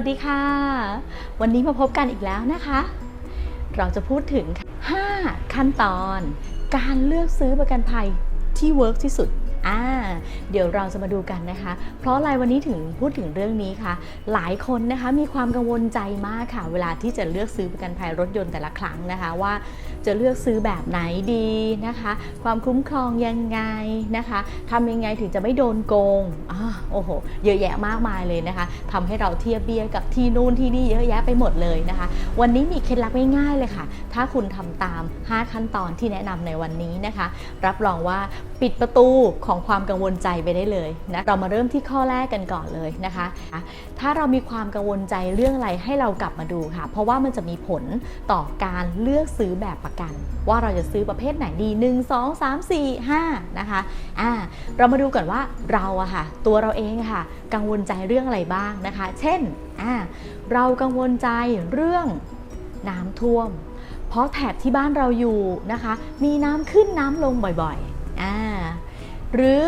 วัสดีค่ะ วันนี้มาพบกันอีกแล้วนะคะ เราจะพูดถึง 5 ขั้นตอน การเลือกซื้อประกันภัยที่เวิร์กที่สุดอ่าเดี๋ยวเราจะมาดูกันนะคะ เพราะอะไรวันนี้ถึงพูดถึงเรื่องนี้คะหลายคนนะคะมีความกังวลใจมากค่ะ เวลาที่จะเลือกซื้อประกันภัยรถยนต์แต่ละครั้งนะคะว่า จะเลือกซื้อแบบไหนดีนะคะ ความคุ้มครองยังไงนะคะทำยังไงถึงจะไม่โดนโกงอโอ้โห เยอะแยะมากมายเลยนะคะทำให้เราเทียบเบียกับที่นู่นที่นี่เยอะแยะไปหมดเลยนะคะ วันนี้มีเคล็ดลับง่ายๆเลยค่ะ ถ้าคุณทำตาม 5 ขั้นตอนที่แนะนำในวันนี้นะคะ รับรองว่าปิดประตูของความกังวลใจไปได้เลยนะเรามาเริ่มที่ข้อแรกกันก่อนเลยนะคะ ถ้าเรามีความกังวลใจเรื่องอะไรให้เรากลับมาดูค่ะ เพราะว่ามันจะมีผลต่อการเลือกซื้อแบบประกัน ว่าเราจะซื้อประเภทไหนดี 1 2 3 4 5นะคะอ่าเรามาดูก่อนว่าเราอะค่ะ ตัวเราเองค่ะ กังวลใจเรื่องอะไรบ้างนะคะ เช่นอ่าเรากังวลใจเรื่องน้ำท่วม เพราะแถบที่บ้านเราอยู่นะคะ มีน้ำขึ้นน้ำลงบ่อยๆอ่าหรือ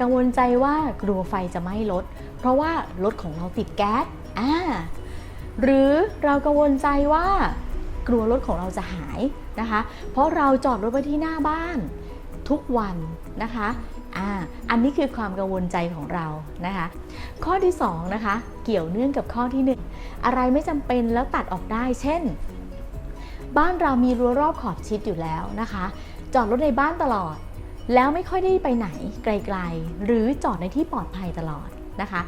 กังวลใจว่ากลัวไฟจะไหม้รถ เพราะว่ารถของเราติดแก๊สอ่าหรือเรากังวลใจว่า กลัวรถของเราจะหายนะคะ เพราะเราจอดรถไว้ที่หน้าบ้านทุกวันนะคะอ่าอันนี้คือความกังวลใจของเรานะคะ ข้อที่สองนะคะเกี่ยวเนื่องกับข้อที่หนึ่งอะไรไม่จำเป็นแล้วตัดออกได้ เช่น บ้านเรามีรั้วรอบขอบชิดอยู่แล้วนะคะ จอดรถในบ้านตลอด แล้วไม่ค่อยได้ไปไหนไกลๆ หรือจอดในที่ปลอดภัยตลอดนะคะ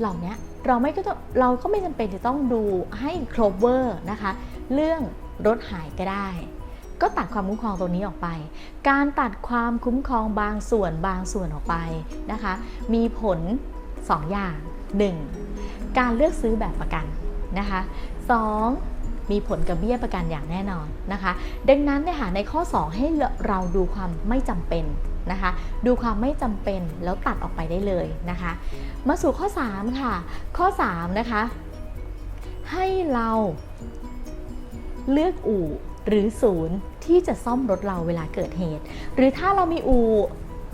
เหล่านี้เราไม่ก็ต้องเราก็ไม่จำเป็นจะต้องดูให้ครบเวอร์นะคะ เรื่อง รถหายก็ได้ ก็ตัดความคุ้มครองตรงนี้ออกไป การตัดความคุ้มครองบางส่วนบางส่วนออกไปนะคะ มีผล 2 อย่าง 1. การเลือกซื้อแบบประกันนะคะ 2. มีผลกับเบี้ยประกันอย่างแน่นอนนะคะ ดังนั้นเนี่ยค่ะในข้อ 2 ให้เราดูความไม่จำเป็นนะคะดูความไม่จำเป็นแล้วตัดออกไปได้เลยนะคะ มาสู่ข้อ 3 ค่ะ ข้อ 3 นะคะ ให้เรา เลือกอู่หรือศูนย์ที่จะซ่อมรถเราเวลาเกิดเหตุ หรือถ้าเรามีอู่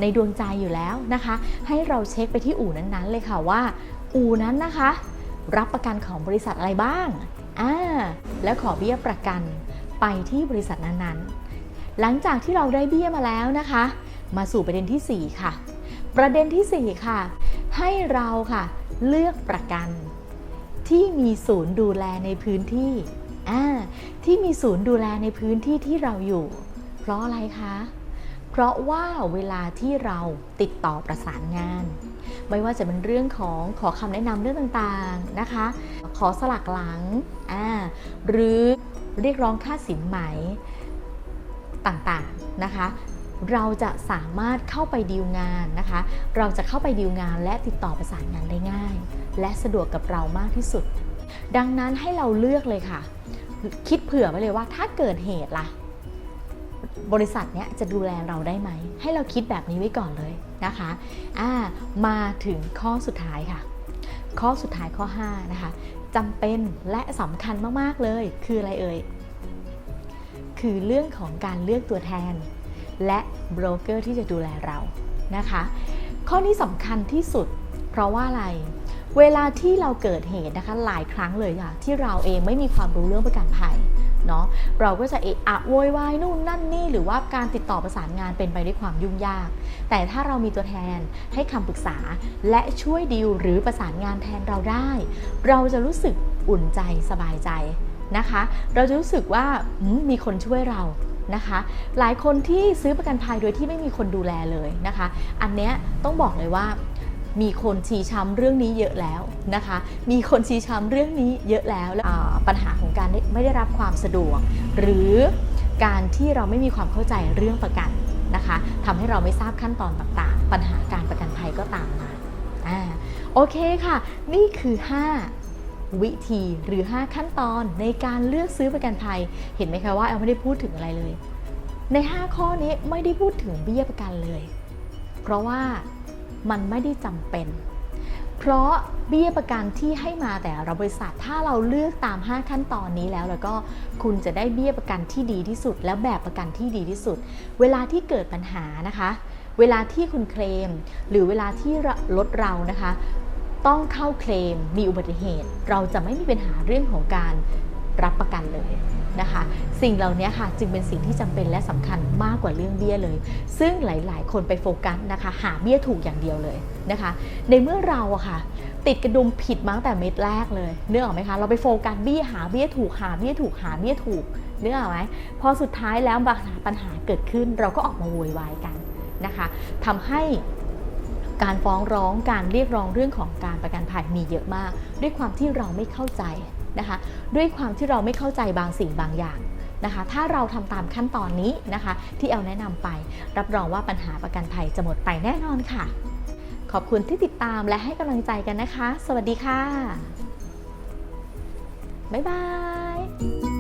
ในดวงใจอยู่แล้วนะคะ ให้เราเช็คไปที่อู่นั้นๆ เลยค่ะว่า อู่นั้นนะคะ รับประกันของบริษัทอะไรบ้างอ่าแล้วขอเบี้ยประกันไปที่บริษัทนั้นๆ หลังจากที่เราได้เบี้ยมาแล้วนะคะ มาสู่ประเด็นที่ 4 ค่ะ ประเด็นที่ 4 ค่ะ ให้เราค่ะเลือกประกันที่มีศูนย์ดูแลในพื้นที่ ที่มีศูนย์ดูแลในพื้นที่ที่เราอยู่ เพราะอะไรคะ เพราะว่าเวลาที่เราติดต่อประสานงาน ไม่ว่าจะเป็นเรื่องของขอคำแนะนำเรื่องต่างๆนะคะ ขอสลักหลัง หรือเรียกร้องค่าสินไหมต่างๆนะคะเราจะสามารถเข้าไปดีลงานนะคะ เราจะเข้าไปดีลงานและติดต่อประสานงานได้ง่าย และสะดวกกับเรามากที่สุด ดังนั้นให้เราเลือกเลยค่ะ คิดเผื่อไว้เลยว่าถ้าเกิดเหตุล่ะ บริษัทเนี้ยจะดูแลเราได้ไหม ให้เราคิดแบบนี้ไว้ก่อนเลยนะคะอ่ามาถึงข้อสุดท้ายค่ะ ข้อสุดท้ายข้อ 5 นะคะจำเป็นและสำคัญมากๆเลย คืออะไรเอ่ยคือเรื่องของการเลือกตัวแทน และโบรกเกอร์ที่จะดูแลเรานะคะ ข้อนี้สำคัญที่สุด เพราะว่าอะไร เวลาที่เราเกิดเหตุนะคะหลายครั้งเลยค่ะที่เราเองไม่มีความรู้เรื่องประกันภัยเนาะเราก็จะเอะอะโวยวายนู่นนั่นนี่ หรือว่าการติดต่อประสานงานเป็นไปด้วยความยุ่งยาก แต่ถ้าเรามีตัวแทนให้คำปรึกษา และช่วยดีลหรือประสานงานแทนเราได้ เราจะรู้สึกอุ่นใจสบายใจนะคะ เราจะรู้สึกว่ามมีคนช่วยเรานะคะ หลายคนที่ซื้อประกันภัยโดยที่ไม่มีคนดูแลเลยนะคะ อันเนี้ยต้องบอกเลยว่า มีคนชี้ช้ำเรื่องนี้เยอะแล้วนะคะ มีคนชี้ช้ำเรื่องนี้เยอะแล้วและอ่าปัญหาของการไม่ได้รับความสะดวก หรือการที่เราไม่มีความเข้าใจเรื่องประกันนะคะทำให้เราไม่ทราบขั้นตอนต่างๆ ปัญหาการประกันภัยก็ตามมาอ่าโอเคค่ะ นี่คือ 5วิธีหรือ 5 ขั้นตอนในการเลือกซื้อประกันภัย เห็นไหมคะว่าแอลไม่ได้พูดถึงอะไรเลย ใน 5 ข้อนี้ไม่ได้พูดถึงเบี้ยประกันเลย เพราะว่า มันไม่ได้จำเป็น เพราะเบี้ยประกันที่ให้มาแต่ละบริษัทถ้าเราเลือกตาม 5 ขั้นตอนนี้แล้ว แล้วก็คุณจะได้เบี้ยประกันที่ดีที่สุด และแบบประกันที่ดีที่สุด เวลาที่เกิดปัญหานะคะ เวลาที่คุณเคลม หรือเวลาที่รถเรานะคะ ต้องเข้าเคลมมีอุบัติเหตุ เราจะไม่มีปัญหาเรื่องของการ รับประกันเลยนะคะ สิ่งเหล่านี้ค่ะจึงเป็นสิ่งที่จำเป็นและสำคัญมากกว่าเรื่องเบี้ยเลย ซึ่งหลายๆ คนไปโฟกัสนะคะ หาเบี้ยถูกอย่างเดียวเลยนะคะ ในเมื่อเราอะค่ะ ติดกระดุมผิดมาตั้งแต่เม็ดแรกเลยเนื้อออกไหมคะเราไปโฟกัสเบี้ยหาเบี้ยถูกหาเบี้ยถูกหาเบี้ยถูกเนื้อออกไหมพอสุดท้ายแล้วปัญหาเกิดขึ้น เราก็ออกมาโวยวายกันนะคะทำให้การฟ้องร้องการเรียกร้องเรื่องของการประกันภัยมีเยอะมาก ด้วยความที่เราไม่เข้าใจ นะคะ ด้วยความที่เราไม่เข้าใจบางสิ่งบางอย่างนะคะ ถ้าเราทำตามขั้นตอนนี้นะคะ ที่เอาแนะนำไป รับรองว่าปัญหาประกันภัยจะหมดไปแน่นอนค่ะ ขอบคุณที่ติดตามและให้กำลังใจกันนะคะ สวัสดีค่ะ บ๊ายบาย